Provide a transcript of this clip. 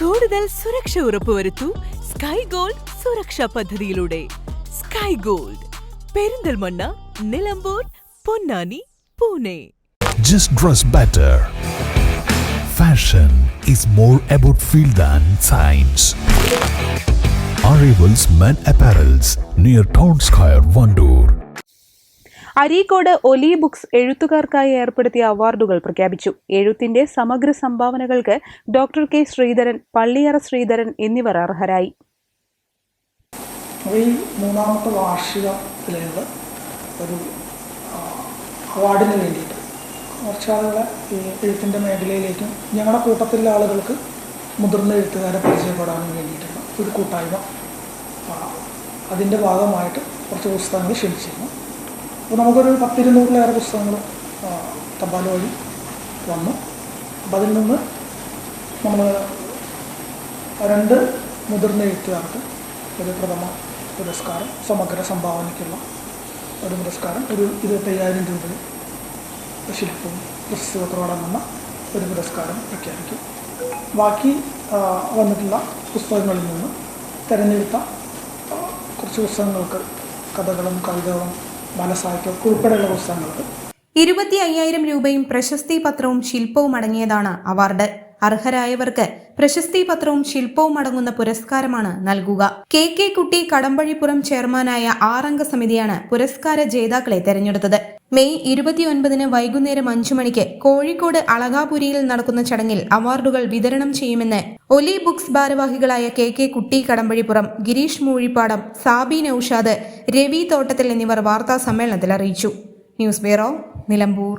കൂടുതൽ സുരക്ഷ ഉറപ്പുവരുത്തൂ sky gold സുരക്ഷാ പദ്ധതിയിലൂടെ sky gold Perinthalmanna Nilambur Ponnani Pune Just dress better. Fashion is more about feel than science. Arrivals Men Apparels near Town Square, Vandoor. Areekode Oli books എഴുത്തുകാർക്കായി ഏർപ്പെടുത്തിയ അവാർഡുകൾ പ്രഖ്യാപിച്ചു. എഴുത്തിന്റെ സമഗ്ര സംഭാവനകൾക്ക് ഡോക്ടർ കെ ശ്രീധരൻ പള്ളിയറ ശ്രീധരൻ എന്നിവർ അർഹരായി. ഈ മൂന്നാമത്തെ വാർഷികത്തിലുള്ള ഒരു അവാർഡിന് വേണ്ടിയിട്ട് കുറച്ച് ആളുകളെ ഈ എഴുത്തിന്റെ മേഖലയിലേക്കും ഞങ്ങളുടെ കൂട്ടത്തിലുള്ള ആളുകൾക്ക് മുതിർന്ന എഴുത്തുകാരെ പരിചയപ്പെടാനും വേണ്ടിയിട്ടുള്ള ഒരു കൂട്ടായ്മ അതിന്റെ ഭാഗമായിട്ട് കുറച്ച് പുസ്തകങ്ങൾ ക്ഷണിച്ചിരുന്നു. അപ്പോൾ നമുക്കൊരു പത്തിരുന്നൂറിലേറെ പുസ്തകങ്ങൾ തപാൽ വഴി വന്നു. അപ്പോൾ അതിൽ നിന്ന് നമ്മൾ രണ്ട് മുതിർന്ന എഴുത്തുകാർക്ക് ഒരു പ്രഥമ പുരസ്കാരം സമഗ്ര സംഭാവനയ്ക്കുള്ള ഒരു പുരസ്കാരം ഒരു ഇരുപത്തയ്യായിരം രൂപയും ശില്പവും പുസ്തകത്തോടെ അടങ്ങുന്ന ഒരു പുരസ്കാരം പ്രഖ്യാപിക്കും. ബാക്കി വന്നിട്ടുള്ള പുസ്തകങ്ങളിൽ നിന്ന് തിരഞ്ഞെടുത്ത കുറച്ച് പുസ്തകങ്ങൾക്ക് കഥകളും കവിതകളും ബാലസാഹിത്യമൊക്കെ ഉൾപ്പെടെയുള്ള പുസ്തകങ്ങൾക്ക്. ഇരുപത്തി അയ്യായിരം രൂപയും പ്രശസ്തി പത്രവും ശില്പവും അടങ്ങിയതാണ് അവാർഡ്. അർഹരായവർക്ക് പ്രശസ്തി പത്രവും ശില്പവും അടങ്ങുന്ന പുരസ്കാരമാണ് നൽകുക. കെ കെ കുട്ടി കടമ്പഴിപ്പുറം ചെയർമാനായ ആറംഗ സമിതിയാണ് പുരസ്കാര ജേതാക്കളെ തെരഞ്ഞെടുത്തത്. മെയ് ഇരുപത്തിയൊൻപതിന് വൈകുന്നേരം അഞ്ചു മണിക്ക് കോഴിക്കോട് അളകാപുരിയിൽ നടക്കുന്ന ചടങ്ങിൽ അവാർഡുകൾ വിതരണം ചെയ്യുമെന്ന് ഒലി ബുക്സ് ഭാരവാഹികളായ കെ കെ കുട്ടി കടമ്പഴിപ്പുറം ഗിരീഷ് മൂഴിപ്പാടം സാബി നൌഷാദ് രവി തോട്ടത്തിൽ എന്നിവർ വാർത്താ സമ്മേളനത്തിൽ അറിയിച്ചു. News bureau Nilambur.